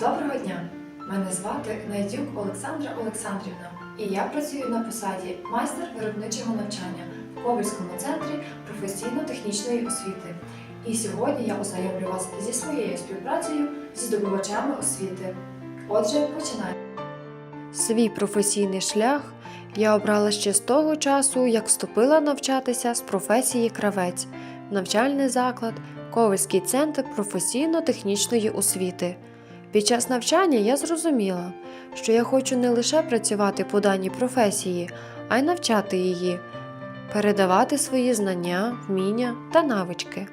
Доброго дня! Мене звати Найдюк Олександра Олександрівна, і я працюю на посаді майстер виробничого навчання в Ковальському центрі професійно-технічної освіти. І сьогодні я ознайомлю вас зі своєю співпрацею зі здобувачами освіти. Отже, починаємо. Свій професійний шлях я обрала ще з того часу, як вступила навчатися з професії кравець навчальний заклад Ковальський центр професійно-технічної освіти. Під час навчання я зрозуміла, що я хочу не лише працювати по даній професії, а й навчати її, передавати свої знання, вміння та навички.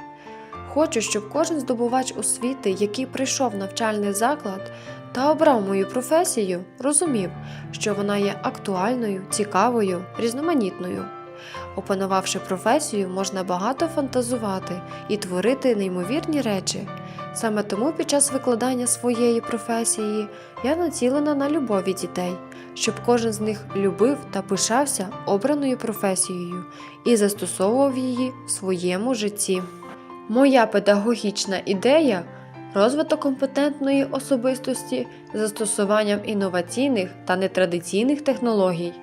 Хочу, щоб кожен здобувач освіти, який прийшов в навчальний заклад, та обрав мою професію, розумів, що вона є актуальною, цікавою, різноманітною. Опанувавши професію, можна багато фантазувати і творити неймовірні речі. Саме тому під час викладання своєї професії я націлена на любові дітей, щоб кожен з них любив та пишався обраною професією і застосовував її в своєму житті. Моя педагогічна ідея розвиток компетентної особистості з застосуванням інноваційних та нетрадиційних технологій.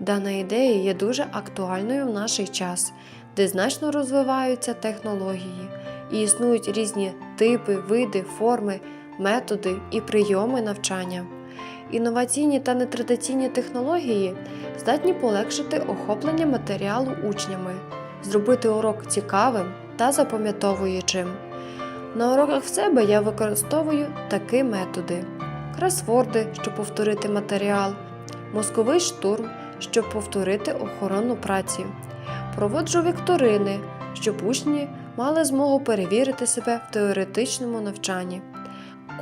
Дана ідея є дуже актуальною в наш час, де значно розвиваються технології і існують різні типи, види, форми, методи і прийоми навчання. Інноваційні та нетрадиційні технології здатні полегшити охоплення матеріалу учнями, зробити урок цікавим та запам'ятовуючим. На уроках в себе я використовую такі методи: кросворди, щоб повторити матеріал, мозковий штурм, щоб повторити охорону праці, проводжу вікторини, щоб учні мали змогу перевірити себе в теоретичному навчанні.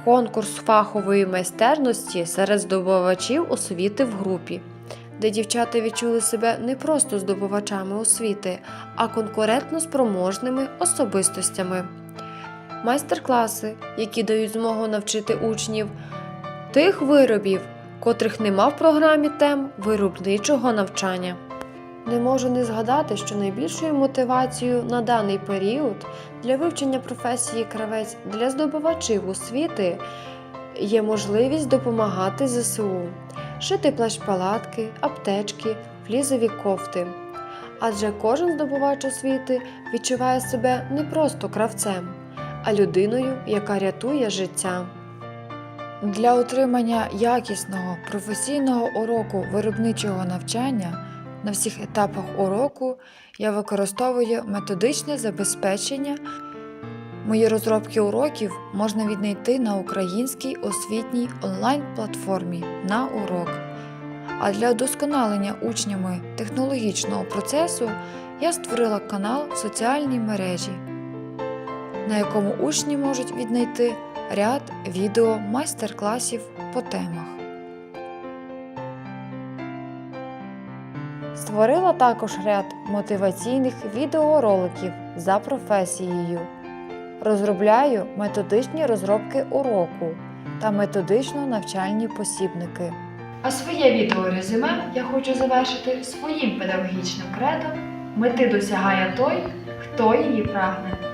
Конкурс фахової майстерності серед здобувачів освіти в групі, де дівчата відчули себе не просто здобувачами освіти, а конкурентно спроможними особистостями майстер-класи, які дають змогу навчити учнів тих виробів, котрих нема в програмі тем виробничого навчання. Не можу не згадати, що найбільшою мотивацією на даний період для вивчення професії кравець для здобувачів освіти є можливість допомагати ЗСУ, шити плащ-палатки, аптечки, флізові кофти. Адже кожен здобувач освіти відчуває себе не просто кравцем, а людиною, яка рятує життя. Для отримання якісного професійного уроку виробничого навчання на всіх етапах уроку я використовую методичне забезпечення. Мої розробки уроків можна віднайти на українській освітній онлайн-платформі на урок. А для удосконалення учнями технологічного процесу я створила канал в соціальній мережі, на якому учні можуть віднайти ряд відео майстер-класів по темах. Створила також ряд мотиваційних відеороликів за професією. Розробляю методичні розробки уроку та методично навчальні посібники. А своє відеорезюме я хочу завершити своїм педагогічним кредом. Мети досягає той, хто її прагне.